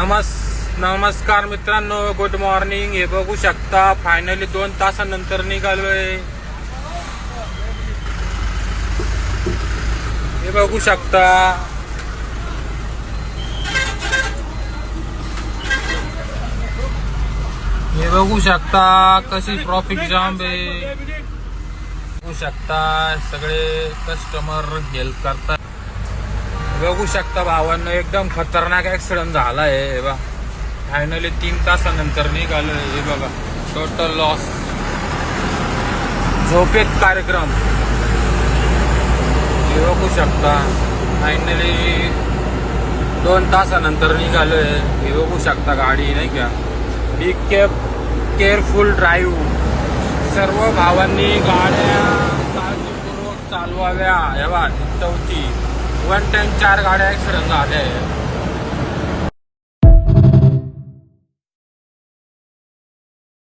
नमस् नमस्कार मित्रांनो गुड मॉर्निंग हे बघू शकता फायनली दोन तासानंतर निघालोय. हे बघू शकता. हे बघू शकता कशी ट्रॉफिक जाम आहे. बघू शकता सगळे कस्टमर हेल्प करतात. बघू शकता भावांना एकदम खतरनाक ऍक्सिडेंट झाला आहे हे बा फायनली तीन तासानंतर निघालो हे बघा. टोटल लॉस झोपेत कार्यक्रम. हे बघू शकता. फायनली दोन तासानंतर निघालोय. हे बघू शकता गाडी नाही का? बी केअर केअरफुल ड्राईव्ह सर्व भावांनी गाड्या काळजीपूर्वक चालवाव्या. हे बा चौथी. वन टाइम चार गाड्या ऍक्सिडेंट झाल्या आहेत.